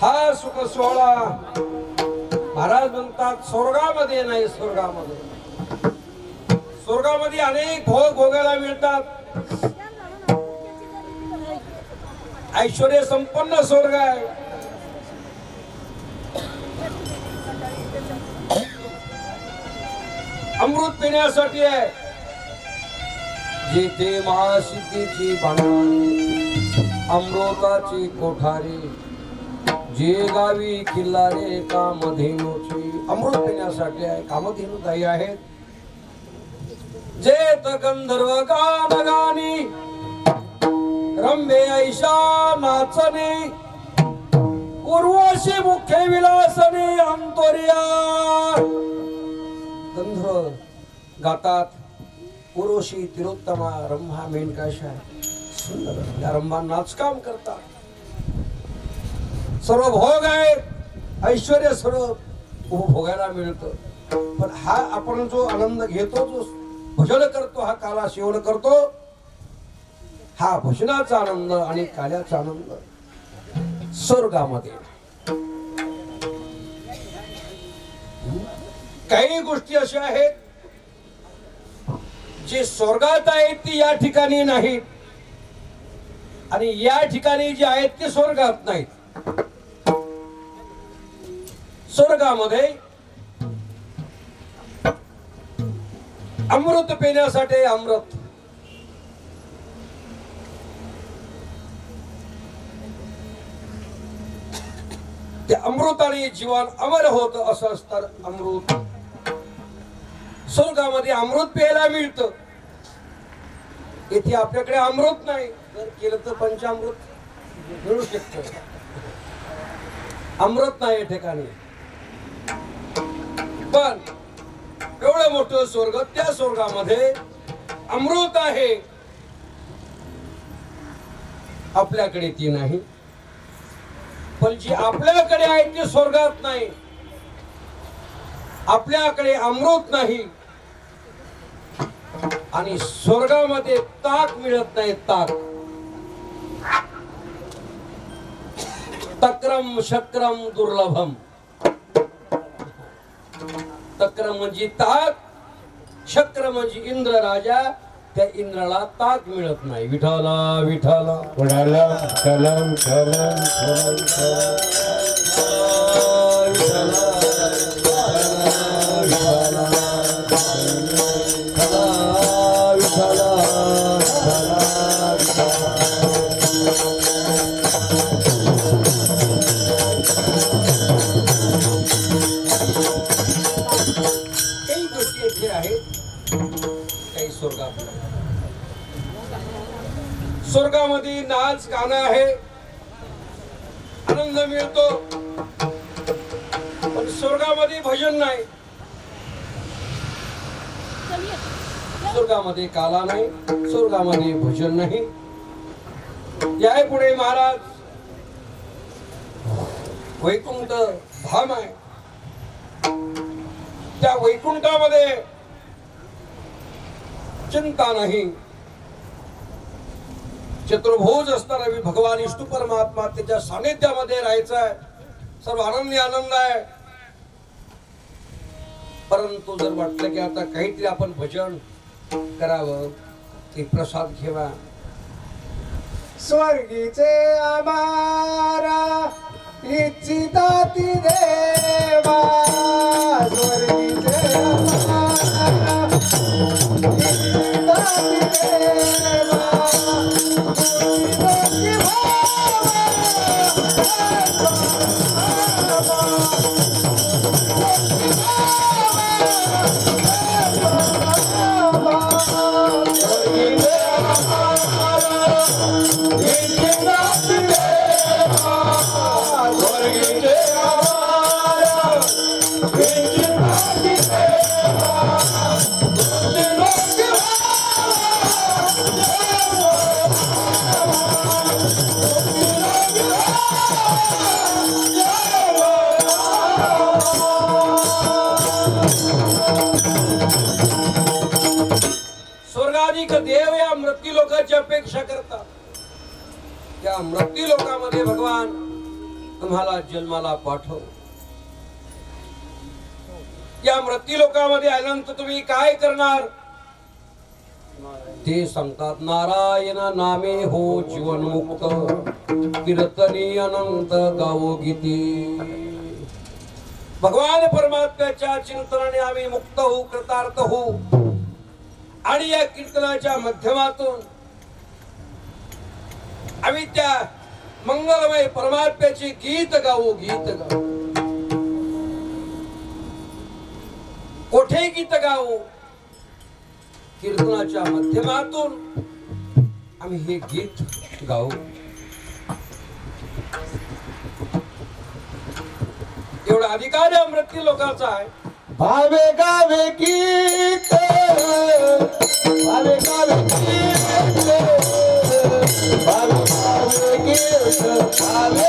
हा सुख सोहळा महाराज म्हणतात स्वर्गामध्ये नाही स्वर्गामध्ये. स्वर्गामध्ये अनेक भोग भोगायला मिळतात. ऐश्वर संपन्न स्वर्ग आहे. अमृत पिण्यासाठी आहे. जेथे महासिद्धीची बाणारी अमृताची कोठारी जे गावी किल्लारे कामधेनूची. अमृत पिण्यासाठी आहे कामधेनू ताई आहेत. जे गंधर्व गान गाणी रंभे ऐशा नाचने उर्वशी मुख्य विलासने अंतोरिया. गंधर्व गातात पुरोशी तिरोत्तमा रंभा मेनकाशा सुंदर. या रंभा नाचकाम करतात. सर्व भोग आहे ऐश्वर सर्व उपभोगायला मिळतं. पण हा आपण जो आनंद घेतो जो भजन करतो हा काला सेवन करतो हा भजनाचा आनंद आणि काल्याचा आनंद स्वर्गामध्ये. काही गोष्टी अशा आहेत जे स्वर्गात आहेत ती या ठिकाणी नाहीत आणि या ठिकाणी जे आहेत ते स्वर्गात नाहीत. स्वर्गामध्ये अमृत पिण्यासाठी अमृत. ते अमृताने जीवन अमर होत असं असतं अमृत. स्वर्गामध्ये अमृत प्यायला मिळतं. येथे आपल्याकडे अमृत नाही. जर केलं तर पंचामृत मिळू शकत. अमृत नाही या ठिकाणी. पण एवढं मोठं स्वर्ग त्या स्वर्गामध्ये अमृत आहे. आपल्याकडे ती नाही. पण जी आपल्याकडे आहे ती स्वर्गात नाही. आपल्याकडे अमृत नाही. आणि स्वर्गामध्ये ताक मिळत नाही ताक. तक्रम शक्रम दुर्लभम. तक्रम म्हणजे ताक शक्र म्हणजे इंद्र राजा त्या इंद्राला ताक मिळत नाही. विठाला विठाला कुणाला स्वर्गामध्ये नाच गाणं आहे. आनंद मिळतो. पण स्वर्गामध्ये भजन नाही. स्वर्गामध्ये काला नाही. स्वर्गामध्ये भजन नाही. याय पुढे महाराज वैकुंठ धाम आहे. त्या वैकुंठामध्ये चिंता नाही. चतुर्भोज असणारा वि- भगवान विष्णू परमात्मा त्याच्या सानिध्यामध्ये राहायचं आहे. सर्व आनंदी आनंद आहे. परंतु जर वाटलं की आता काहीतरी आपण भजन करावं ते प्रसाद घेवा. स्वर्गीचे आमारा इच्छिताती देवा. स्वर्गीचे आमारा इच्छिताती देवा. त्या मृत्यू लोकामध्ये भगवान तुम्हाला जन्माला पाठव. या मृत्यू लोकामध्ये आल्यानंतर तुम्ही काय करणार? ते सांगतात नारायण नामे हो जीवन मुक्त कीर्तनी अनंत गावो गीती. भगवान परमात्म्याच्या चिंतनाने आम्ही मुक्त होऊ कृतार्थ होऊ. आणि या कीर्तनाच्या माध्यमातून आम्ही त्या मंगलमय परमात्म्याचे गीत गाऊ गीत गाऊ कोठे गीत गाऊ कीर्तनाच्या माध्यमातून आम्ही हे गीत गाऊ एवढा अधिकार या मृत्यू लोकांचा आहे. भावे गावे गीत भावे गावे गीत भावे गावे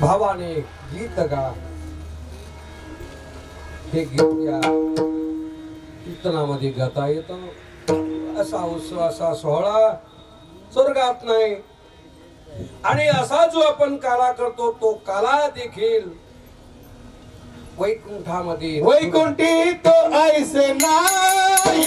भावाने गीत गा. हे गीत या. कीर्तनामध्ये गाता येत. असा उत्सव असा सोहळा स्वर्गात नाही. आणि असा जो आपण काला करतो तो काला देखील वैकुंठामध्ये. वैकुंठी तो ऐसे नाही.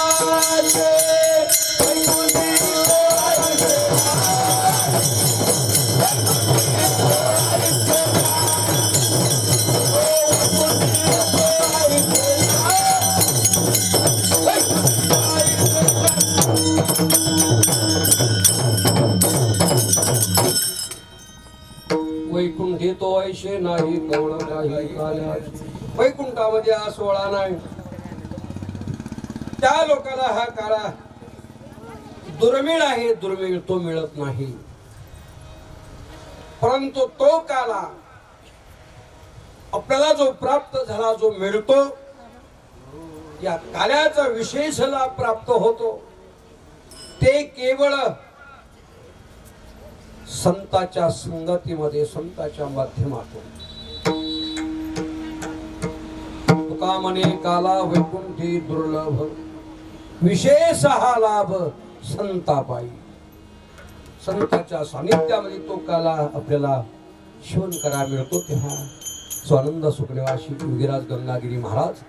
वैकुंठी तो ऐशे नाही कोण काही काल्या. वैकुंठामध्ये हा सोहळा नाही. त्या लोकांना हा काळा दुर्मिळ आहे दुर्मिळ तो मिळत नाही. परंतु तो काला आपल्याला जो प्राप्त झाला जो मिळतो या काल्याचा विशेष लाभ प्राप्त होतो. ते केवळ संताच्या संगतीमध्ये संताच्या माध्यमातून. तुका म्हणे काला वैकुंठी दुर्लभ विशेष हा लाभ संतापाई. संताच्या सानिध्यामध्ये तो काला आपल्याला शिवण करा मिळतो तेव्हा. स्वानंद सुखदेवाशी योगीराज गंगागिरी महाराज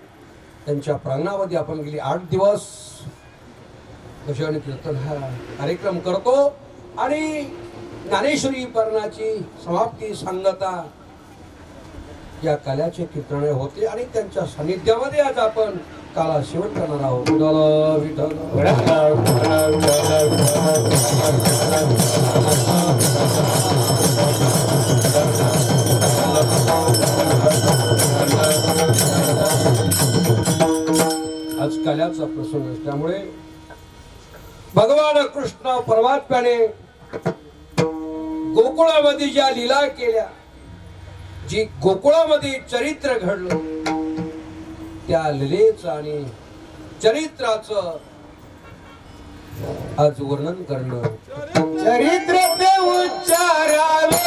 त्यांच्या प्रांगणामध्ये आपण गेली आठ दिवस. भजन कीर्तन हा कार्यक्रम करतो आणि ज्ञानेश्वरी पर्णाची समाप्ती सांगता या कलाचे कीर्तने होते आणि त्यांच्या सानिध्यामध्ये आज आपण काला शिवण करणार आहोत. आज कल्याचा प्रसंग असल्यामुळे भगवान कृष्ण परमात्म्याने गोकुळामध्ये ज्या लीला केल्या जी गोकुळामध्ये चरित्र घडलं त्या लिलेच आणि चरित्राचं आज वर्णन करणं. चरित्र ते उच्चारावे.